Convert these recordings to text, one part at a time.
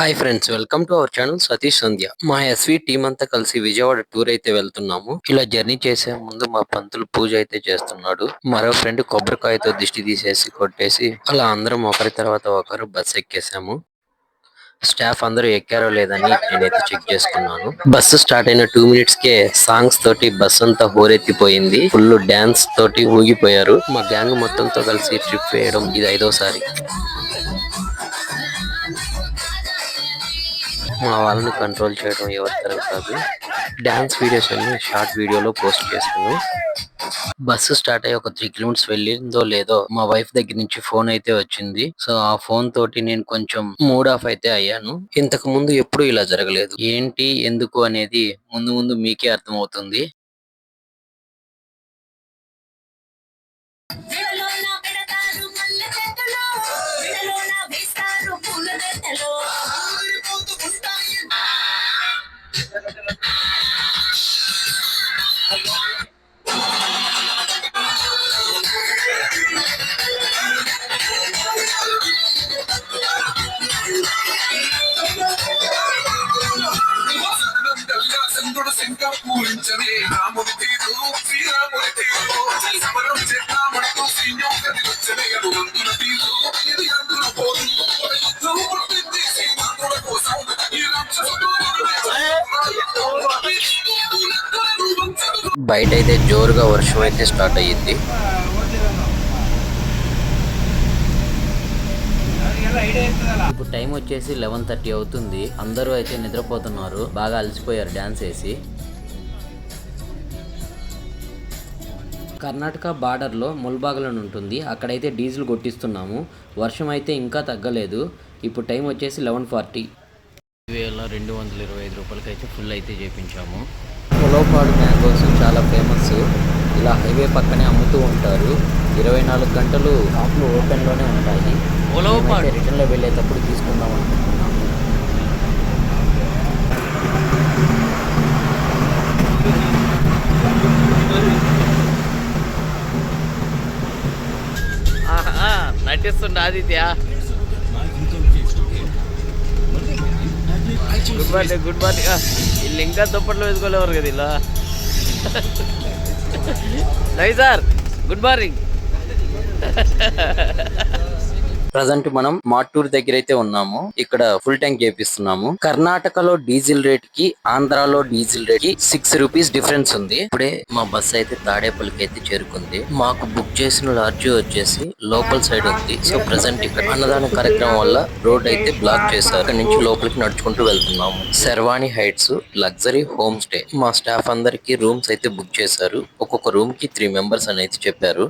Hi friends welcome to our channel Satish Sandhya మా SV team అంతా కలిసి Vijayawada tour అయితే వెళ్తున్నాము. ఇలా జర్నీ చేసే ముందు మా పంతులు పూజ అయితే చేస్తున్నాడు. మరో ఫ్రెండ్ కొబ్బరికాయతో దిష్టి తీసేసి కొట్టేసి అలా అందరం ఒకరి తర్వాత ఒకరు బస్ ఎక్కేసాము. స్టాఫ్ అందరూ ఎక్కారో లేదని నేనైతే చెక్ చేసుకున్నాను. బస్సు స్టార్ట్ అయిన టూ మినిట్స్ కే సాంగ్స్ తోటి బస్ అంతా హోరెత్తిపోయింది. ఫుల్ డాన్స్ తోటి ఊగిపోయారు. మా గ్యాంగ్ మొత్తంతో కలిసి ట్రిప్ వేయడం ఇది ఐదోసారి. మా వాళ్ళని కంట్రోల్ చేయడం ఎవరి కాదు. డ్యాన్స్ వీడియోస్ అన్ని షార్ట్ వీడియోలో పోస్ట్ చేస్తాను బస్సు స్టార్ట్ అయ్యి ఒక త్రీ కిలోమీటర్స్ వెళ్ళిందో లేదో మా వైఫ్ దగ్గర నుంచి ఫోన్ అయితే వచ్చింది. సో ఆ ఫోన్ తోటి నేను కొంచెం మూడ్ ఆఫ్ అయితే అయ్యాను. ఇంతకు ముందు ఎప్పుడు ఇలా జరగలేదు. ఏంటి ఎందుకు అనేది ముందు ముందు మీకే అర్థమవుతుంది. పూరించని రాముడి తీరు శ్రీరాముడి తీరు. సమరం చేద్దామంటూ సీన్యం అనువంతుల తీరు. ఇది అందుల పోరు. ఒక యుద్ధం పుట్టింది శ్రీమంతుల కోసం. ఈ రాక్షసుడు బయట అయితే జోరుగా వర్షం అయితే స్టార్ట్ అయ్యింది ఇప్పుడు టైం వచ్చేసి లెవెన్ థర్టీ అవుతుంది. అందరూ అయితే నిద్రపోతున్నారు. బాగా అలసిపోయారు డాన్స్ వేసి. కర్ణాటక బార్డర్లో ముల్బాగలను ఉంటుంది. అక్కడైతే డీజిల్ కొట్టిస్తున్నాము. వర్షం అయితే ఇంకా తగ్గలేదు. ఇప్పుడు టైం వచ్చేసి లెవెన్ ఫార్టీ. వేల రెండు వందల ఇరవై ఐదు రూపాయలకి అయితే ఫుల్ అయితే చేపించాము. పొలోపాడు మ్యాంగోస్ చాలా ఫేమస్. ఇలా హైవే పక్కనే అమ్ముతూ ఉంటారు. ఇరవై నాలుగు గంటలు షాపులు ఓపెన్లోనే ఉంటాయి. రిటర్న్లో వెళ్ళేటప్పుడు తీసుకుందాం అనుకుంటున్నాము నటిస్తుండ Aditya? Good morning good morning వీళ్ళు ఇంకా దుప్పట్లు వేసుకోలేవారు కదా ఇలా. Ravi sir good morning present మనం మాటూర్ దగ్గర అయితే ఉన్నాము. ఇక్కడ ఫుల్ ట్యాంక్ చేపిస్తున్నాము. కర్ణాటకలో డీజిల్ రేట్కి ఆంధ్రాలో డీజిల్ రేట్కి సిక్స్ రూపీస్ డిఫరెన్స్ ఉంది. ఇప్పుడే మా బస్ అయితే తాడేపల్లికి అయితే చేరుకుంది. మాకు బుక్ చేసిన లాడ్జ్ వచ్చేసి లోపల సైడ్ ఉంది. సో ప్రజెంట్ ఇక్కడ అన్నదాన కార్యక్రమం వల్ల రోడ్ అయితే బ్లాక్ చేశారు. ఇక్కడ నుంచి లోపలికి నడుచుకుంటూ వెళ్తున్నాము. Sharvani heights luxury home stay. మా స్టాఫ్ అందరికి రూమ్స్ అయితే బుక్ చేశారు. ఒక్కొక్క రూమ్కి త్రీ మెంబర్స్ అయితే చెప్పారు.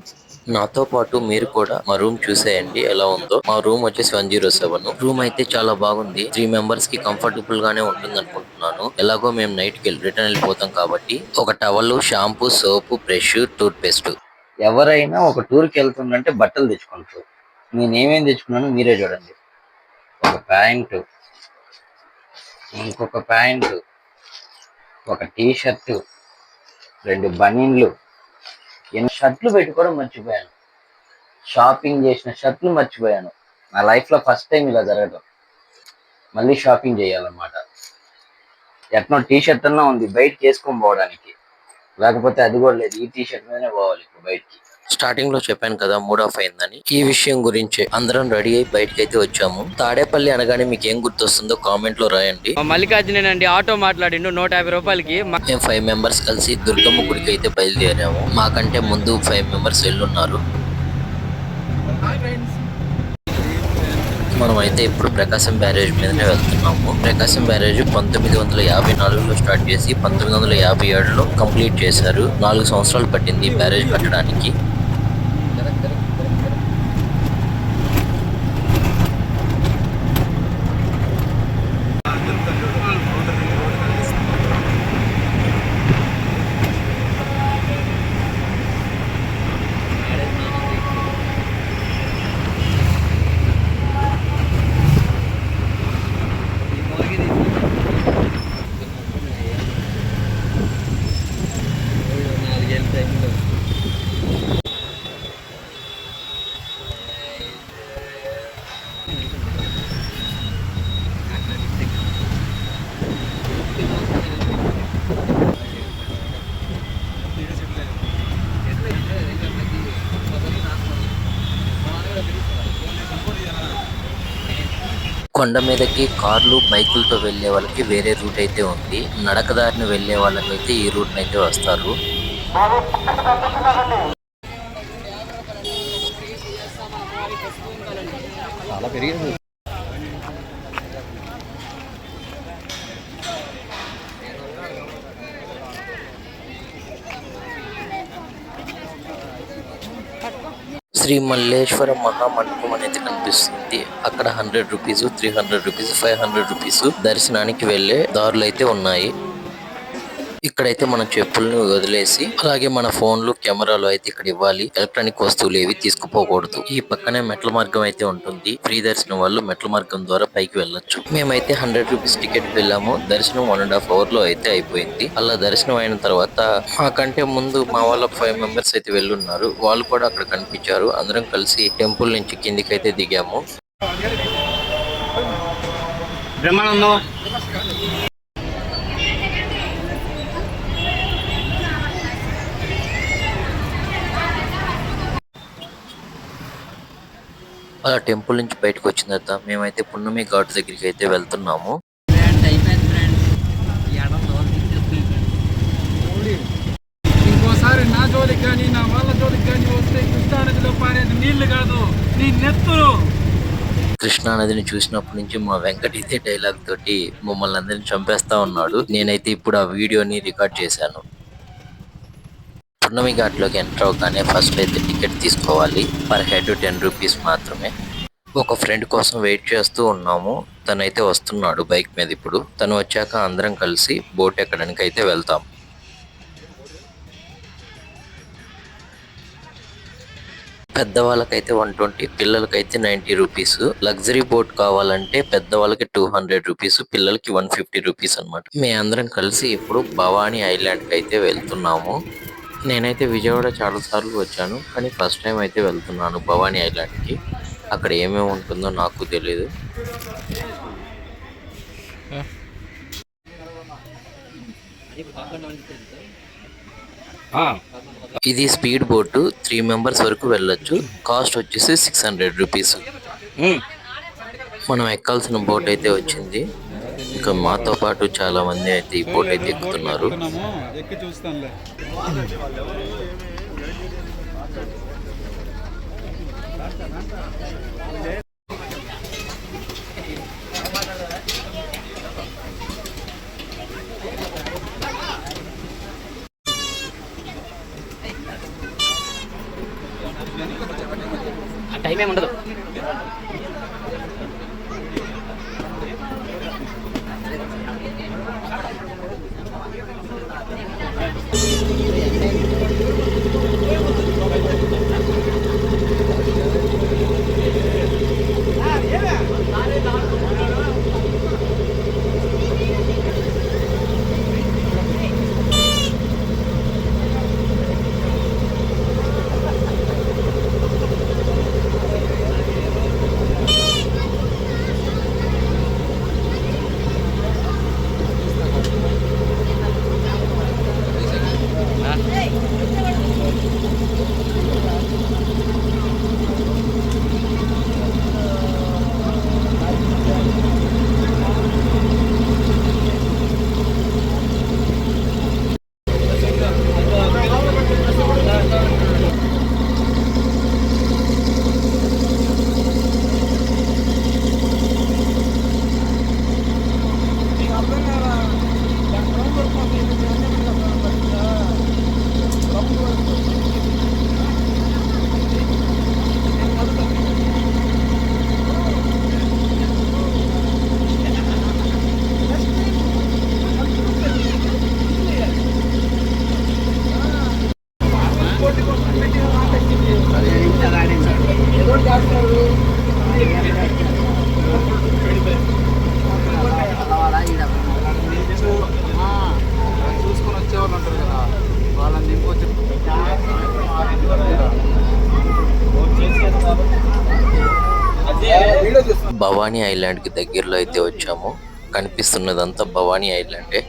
నాతో పాటు మీరు కూడా మా రూమ్ చూసేయండి. ఎలా ఉందో. మా రూమ్ వచ్చేసి వన్ జీరో సెవెన్. రూమ్ అయితే చాలా బాగుంది. త్రీ మెంబర్స్కి కంఫర్టబుల్ గానే ఉంటుంది అనుకుంటున్నాను ఎలాగో మేము నైట్కి రిటర్న్ వెళ్ళిపోతాం కాబట్టి ఒక towel shampoo soap brush toothpaste ఎవరైనా ఒక టూర్కి వెళ్తుందంటే బట్టలు తెచ్చుకుంటారు నేను ఏమేమి తెచ్చుకున్నాను మీరే చూడండి. ఒక ప్యాంటు. ఇంకొక ప్యాంటు. ఒక టీ షర్టు రెండు బనీన్లు. ఎన్ని షర్ట్లు పెట్టుకోవడం మర్చిపోయాను. షాపింగ్ చేసిన షర్ట్లు మర్చిపోయాను. నా లైఫ్లో ఫస్ట్ టైం ఇలా జరగడం మళ్ళీ షాపింగ్ చేయాలన్నమాట. ఎట్నో టీ షర్ట్ అన్నా ఉంది బయటకి వేసుకొని పోవడానికి. లేకపోతే అది కూడా లేదు ఈ టీ షర్ట్ మీదనే పోవాలి ఇప్పుడు బయటికి. స్టార్టింగ్లో చెప్పాను కదా మూడ్ ఆఫ్ అయిందని. ఈ విషయం గురించి అందరం రెడీ అయి బయటకి అయితే వచ్చాము. తాడేపల్లి అనగానే మీకు ఏం గుర్తొస్తుందో కామెంట్లో రాయండి. మా మల్లికార్జునేనండి ఆటో మాట్లాడిండు నూట యాభై రూపాయలకి. మేము ఫైవ్ మెంబర్స్ కలిసి దుర్గమ్మ గుడికి అయితే బయలుదేరాము. మాకంటే ముందు ఫైవ్ మెంబర్స్ వెళ్ళున్నారు మనం అయితే ఇప్పుడు ప్రకాశం బ్యారేజ్ మీదనే వెళ్తున్నాము. ప్రకాశం బ్యారేజ్ పంతొమ్మిది వందల యాభై నాలుగులో స్టార్ట్ చేసి పంతొమ్మిది వందల యాభై ఏడులో కంప్లీట్ చేశారు. నాలుగు సంవత్సరాలు పట్టింది బ్యారేజ్ కట్టడానికి. కొండ మీదకి కార్లు బైకులతో వెళ్ళే వాళ్ళకి వేరే రూట్ అయితే ఉంది. నడకదారిని వెళ్ళే వాళ్ళకైతే ఈ రూట్ అయితే వస్తారు. శ్రీ మల్లేశ్వర మహామండపం అనేది కనిపిస్తుంది. అక్కడ hundred rupees three hundred rupees five hundred rupees దర్శనానికి వెళ్ళే దారులు అయితే ఉన్నాయి. ఇక్కడైతే మన చెప్పులను వదిలేసి అలాగే మన ఫోన్లు కెమెరాలు అయితే ఇక్కడ ఇవ్వాలి. ఎలక్ట్రానిక్ వస్తువులు ఏవి తీసుకుపోకూడదు. ఈ పక్కనే మెట్ల మార్గం అయితే ఉంటుంది. ఫ్రీ దర్శనం వాళ్ళు మెట్ల మార్గం ద్వారా పైకి వెళ్ళొచ్చు. మేమైతే హండ్రెడ్ రూపీస్ టికెట్ వెళ్ళాము. దర్శనం వన్ అండ్ హాఫ్ అవర్లో అయితే అయిపోయింది. అలా దర్శనం అయిన తర్వాత మాకంటే ముందు మా వాళ్ళ ఫైవ్ మెంబర్స్ అయితే వెళ్ళున్నారు. వాళ్ళు కూడా అక్కడ కనిపించారు. అందరం కలిసి టెంపుల్ నుంచి కిందికి అయితే దిగాము. బ్రహ్మానందం. అలా టెంపుల్ నుంచి బయటకు వచ్చిన తర్వాత మేమైతే పున్నమి ఘాట్ దగ్గరికి అయితే వెళ్తున్నాము. ఇంకోసారి నా జోలికి కానీ నా వాళ్ళ జోలికి కానీ వస్తే కృష్ణానదిలో పారేది నీళ్ళు కాదు నీ నెత్తురు. కృష్ణా నదిని చూసినప్పటి నుంచి మా వెంకట్ అయితే డైలాగ్ తోటి మమ్మల్ని అందరిని చంపేస్తా ఉన్నాడు. నేనైతే ఇప్పుడు ఆ వీడియోని రికార్డ్ చేశాను. పున్నమి ఘాట్లోకి ఎంటర్ అవగానే ఫస్ట్ అయితే టికెట్ తీసుకోవాలి. పర్ హెడ్ టెన్ రూపీస్ మాత్రమే. ఒక ఫ్రెండ్ కోసం వెయిట్ చేస్తూ ఉన్నాము. తనైతే వస్తున్నాడు బైక్ మీద ఇప్పుడు. తను వచ్చాక అందరం కలిసి బోట్ ఎక్కడానికి అయితే వెళ్తాం. పెద్దవాళ్ళకైతే వన్ ట్వంటీ పిల్లలకైతే నైన్టీ రూపీస్ లగ్జరీ బోట్ కావాలంటే పెద్దవాళ్ళకి టూ హండ్రెడ్ రూపీస్ పిల్లలకి వన్ ఫిఫ్టీ రూపీస్ అనమాట మేము అందరం కలిసి ఇప్పుడు భవానీ ఐలాండ్కి అయితే వెళ్తున్నాము. నేనైతే విజయవాడ చాలా సార్లు వచ్చాను కానీ ఫస్ట్ టైం అయితే వెళ్తున్నాను భవానీ ఐలాండ్కి అక్కడ ఏమేమి ఉంటుందో నాకు తెలియదు ఇది స్పీడ్ బోట్ త్రీ మెంబర్స్ వరకు వెళ్ళొచ్చు. కాస్ట్ వచ్చేసి సిక్స్ హండ్రెడ్ రూపీస్. మనం ఎక్కాల్సిన బోట్ అయితే వచ్చింది. ఇంకా మాతో పాటు చాలా మంది అయితే ఈ బోట్ అయితే ఎక్కుతున్నారు. ఎక్కి చూస్తానులే భవానీ ఐలాండ్కి దగ్గరలో అయితే వచ్చాము. కనిపిస్తున్నదంతా భవానీ ఐలాండే.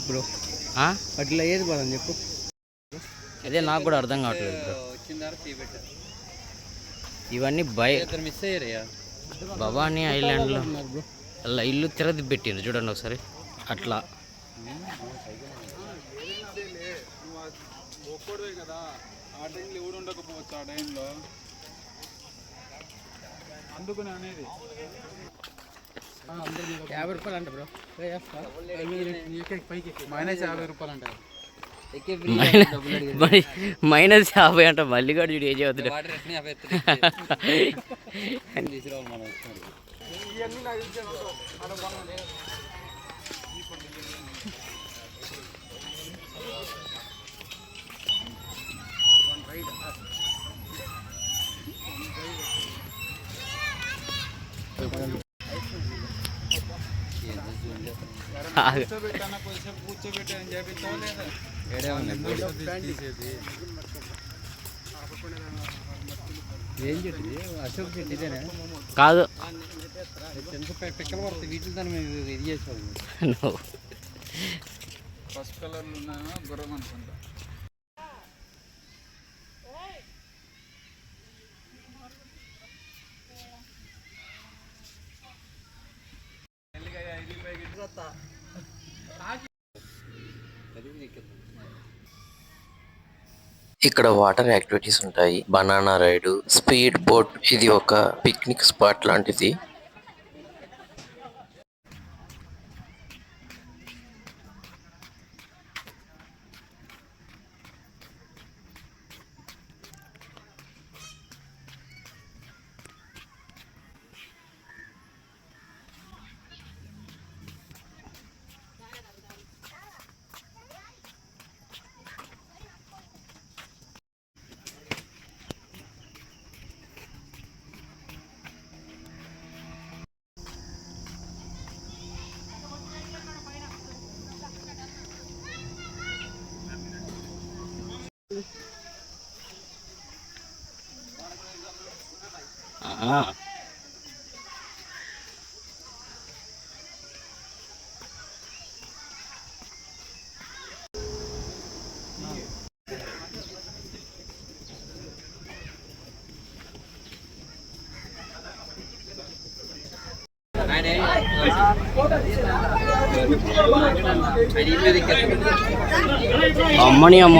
చెప్పు ఆ? అట్లా ఏది పోదాం చెప్పు. అదే నాకు కూడా అర్థం కావట్లేదు బ్రో ఇవన్నీ బై ఇద్దరు మిస్ అయ్యారయ్యా. భవానీ ఐలాండ్లో అలా ఇల్లు తిరది పెట్టిండ్రు చూడండి ఒకసారి. అట్లా. కదా ఆ టైంలో ఎవరు ఉండకపోవచ్చు ఆ టైంలో అందుకని అనేది యాభై రూపాయలు అంట బ్రో. మైనస్ యాభై రూపాయలు మరి మైనస్ యాభై అంట మళ్ళీ కూడా చూడు ఏం చదువుతాడు వాటర్ ఎట్లా యాభై తీసుకురావాలి మనం వచ్చినాడు కూర్చోబెట్టానా కొద్దిసేపు కూర్చోబెట్టి అని చెప్పిస్తావా లేదా ఏడే ఉన్నాయి తీసేది ఏం చెట్టు అశోక్ చెట్టు ఇదేనా కాదు ఎంత పిక్కలు పడుతుంది వీటితో మేము ఇది No. ఫస్ట్ కలర్లు ఉన్నాయో గుర్రం అనుకుంటా ఇక్కడ వాటర్ యాక్టివిటీస్ ఉంటాయి. బనానా రైడ్ స్పీడ్ బోట్ ఇది ఒక పిక్నిక్ స్పాట్ లాంటిది. అమ్మని అమ్మ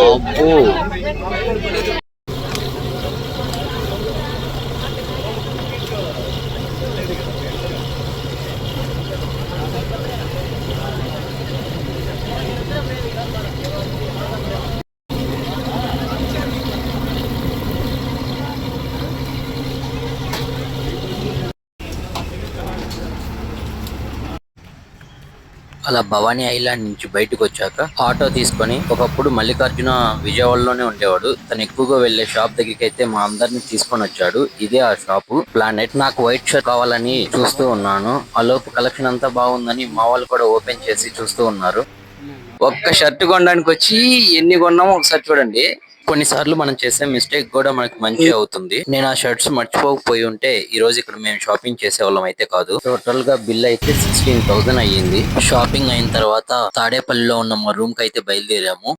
అబ్బో. అలా భవానీ ఐలాండ్ నుంచి బయటకు వచ్చాక ఆటో తీసుకొని ఒకప్పుడు మల్లికార్జున విజయవాడలోనే ఉండేవాడు. తను ఎక్కువగా వెళ్ళే షాప్ దగ్గరికి అయితే మా అందరిని తీసుకొని వచ్చాడు. ఇదే ఆ షాపు. ప్లానెట్ నాకు వైట్ షర్ట్ కావాలని చూస్తూ ఉన్నాను. ఆ కలెక్షన్ అంతా బాగుందని మా వాళ్ళు కూడా ఓపెన్ చేసి చూస్తూ ఉన్నారు. ఒక్క షర్ట్ కొనడానికి వచ్చి ఎన్ని కొన్నామో ఒకసారి చూడండి. కొన్నిసార్లు మనం చేసే మిస్టేక్ కూడా మనకి మంచి అవుతుంది. నేను ఆ షర్ట్స్ మర్చిపోకపోయి ఉంటే ఈ రోజు ఇక్కడ మేము షాపింగ్ చేసే వాళ్ళం అయితే కాదు. టోటల్గా బిల్ అయితే సిక్స్టీన్ థౌసండ్ అయ్యింది. షాపింగ్ అయిన తర్వాత తాడేపల్లిలో ఉన్న మా రూమ్కి అయితే బయలుదేరాము.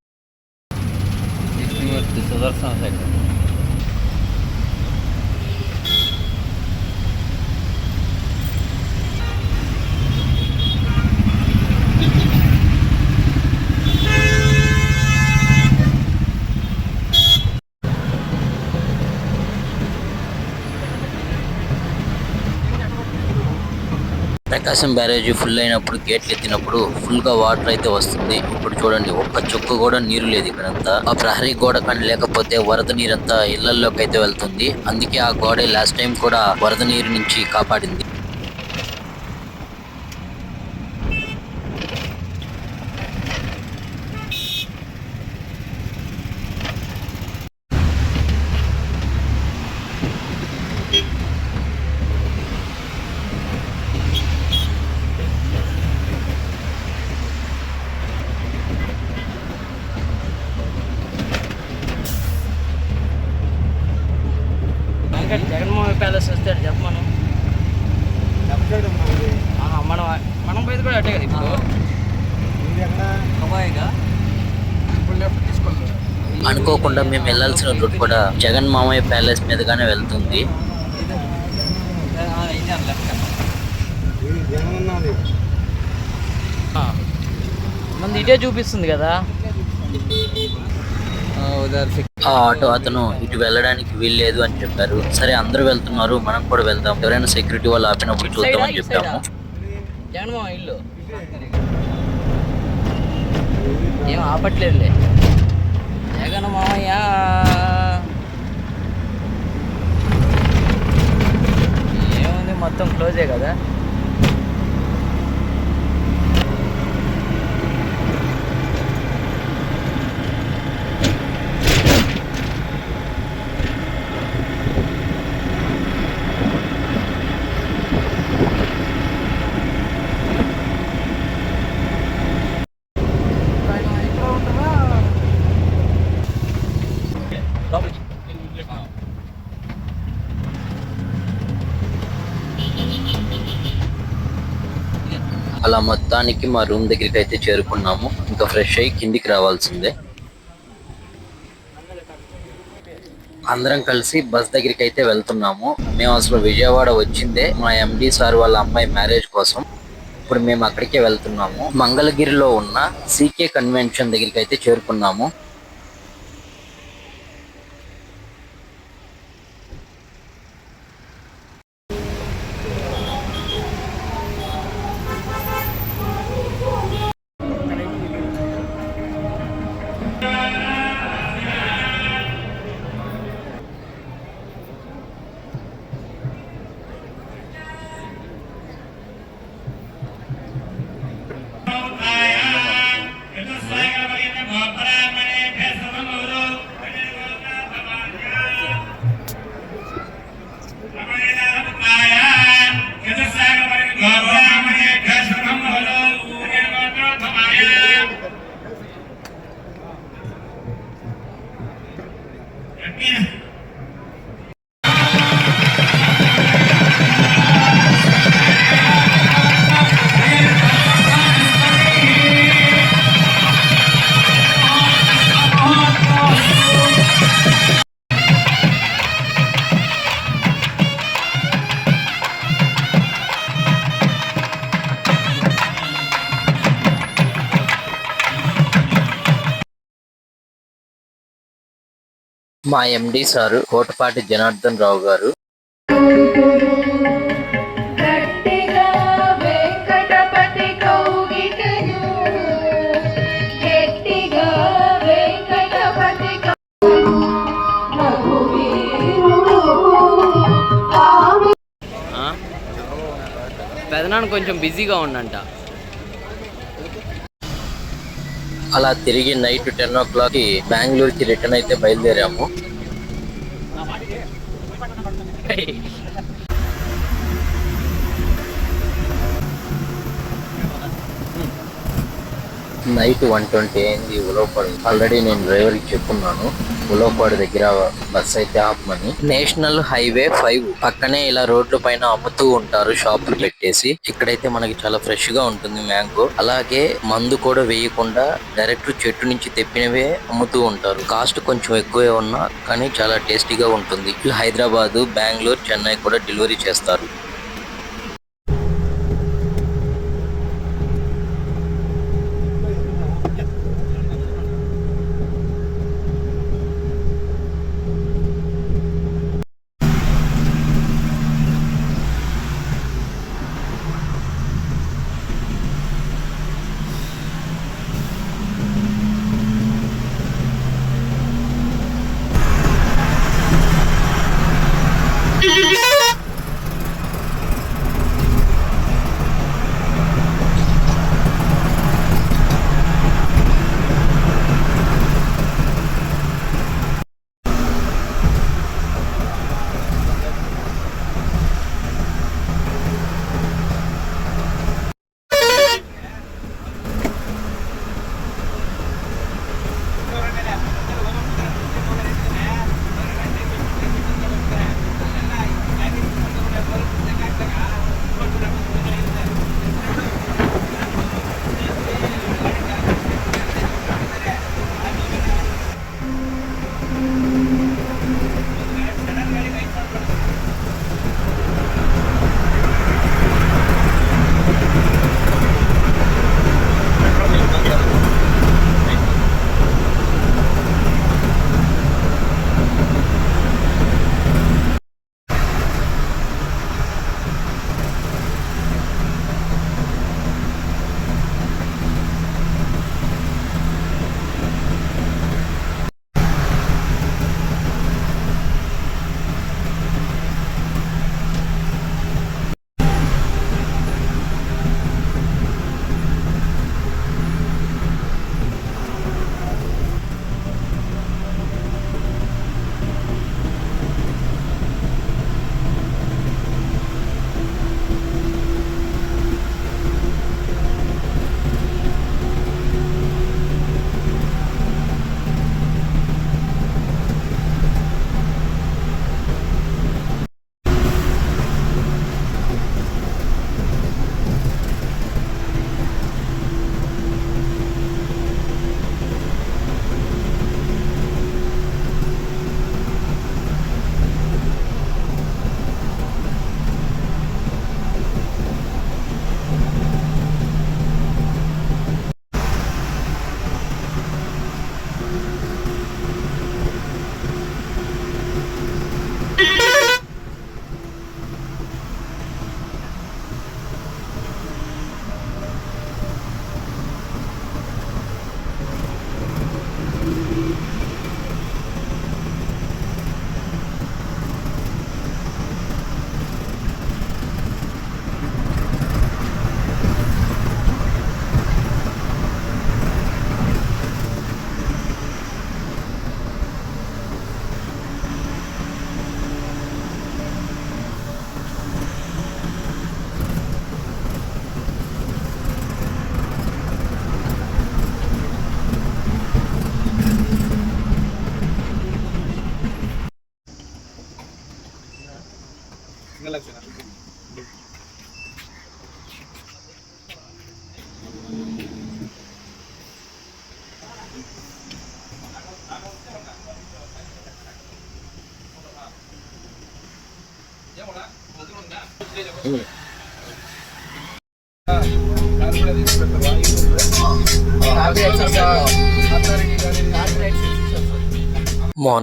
ప్రకాశం బ్యారేజీ ఫుల్ అయినప్పుడు గేట్లు ఎత్తినప్పుడు ఫుల్గా వాటర్ అయితే వస్తుంది. ఇప్పుడు చూడండి ఒక్క చుక్క కూడా నీరు లేదు ఇక్కడంతా. ఆ ప్రహరీ గోడ కానీ లేకపోతే వరద నీరంతా ఇళ్ళలోకి అయితే వెళ్తుంది. అందుకే ఆ గోడే లాస్ట్ టైం కూడా వరద నీరు నుంచి కాపాడింది ఇక్కడ జగన్మోహన్ ప్యాలెస్ వస్తాడు చెప్పమను ఆహా, మనం మనం పోయేది కూడా అట్టే కదా ఇప్పుడు అబ్బాయిగా ఇప్పుడు లెఫ్ట్ తీసుకోండి అనుకోకుండా మేము వెళ్ళాల్సిన రూట్ కూడా జగన్ మామయ్య ప్యాలెస్ మీదుగానే వెళ్తుంది. ఇదే లెఫ్ట్ మంది ఇటే చూపిస్తుంది కదా. ఆ ఆటో అతను ఇటు వెళ్ళడానికి వీల్లేదు అని చెప్పారు. సరే అందరూ వెళ్తున్నారు మనం కూడా వెళ్దాం. ఎవరైనా సెక్యూరిటీ వాళ్ళు ఆపినప్పుడు చూద్దామని చెప్పాము. జగన్మోహన్ ఇల్లు. ఏం ఆపట్లేదులే. జగన్ మామయ్య. ఏముంది మొత్తం క్లోజే కదా? అలా మొత్తానికి మా రూమ్ దగ్గరికి అయితే చేరుకున్నాము. ఇంకా ఫ్రెష్ అయ్యి కిందికి రావాల్సిందే. అందరం కలిసి బస్ దగ్గరికి అయితే వెళ్తున్నాము. మేము అసలు విజయవాడ వచ్చిందే మా ఎండి సార్ వాళ్ళ అమ్మాయి మ్యారేజ్ కోసం. ఇప్పుడు మేము అక్కడికే వెళ్తున్నాము. మంగళగిరిలో ఉన్న సీకే కన్వెన్షన్ దగ్గరికి అయితే చేరుకున్నాము. మా ఎండి సారు కోటపాటి జనార్దన్ రావు గారు. పెదనాన్న కొంచెం బిజీగా ఉండంట. అలా తిరిగి నైట్ టెన్ ఓ క్లాక్కి బెంగళూరుకి రిటర్న్ అయితే బయలుదేరాము. నైట్ వన్ ట్వంటీ అయింది ఉలవపడి ఆల్రెడీ నేను డ్రైవర్కి చెప్పున్నాను. ఉలవపాడు దగ్గర బస్ అయితే ఆపమని నేషనల్ హైవే ఫైవ్ పక్కనే ఇలా రోడ్ల పైన అమ్ముతూ ఉంటారు షాపులు పెట్టేసి. ఇక్కడైతే మనకి చాలా ఫ్రెష్గా ఉంటుంది మ్యాంగో. అలాగే మందు కూడా వేయకుండా డైరెక్ట్ చెట్టు నుంచి తెప్పినవే అమ్ముతూ ఉంటారు. కాస్ట్ కొంచెం ఎక్కువే ఉన్నా కానీ చాలా టేస్టీగా ఉంటుంది. హైదరాబాద్ బెంగళూరు చెన్నై కూడా డెలివరీ చేస్తారు.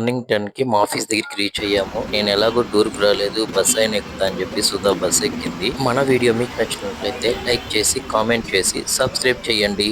మార్నింగ్ టెన్కి మా ఆఫీస్ దగ్గరికి రీచ్ అయ్యాము. నేను ఎలాగో టూర్కి రాలేదు బస్ అయిన ఎక్కుతా అని చెప్పి సుధా బస్ ఎక్కింది. మన వీడియో మీకు నచ్చినట్లయితే లైక్ చేసి కామెంట్ చేసి సబ్స్క్రైబ్ చేయండి.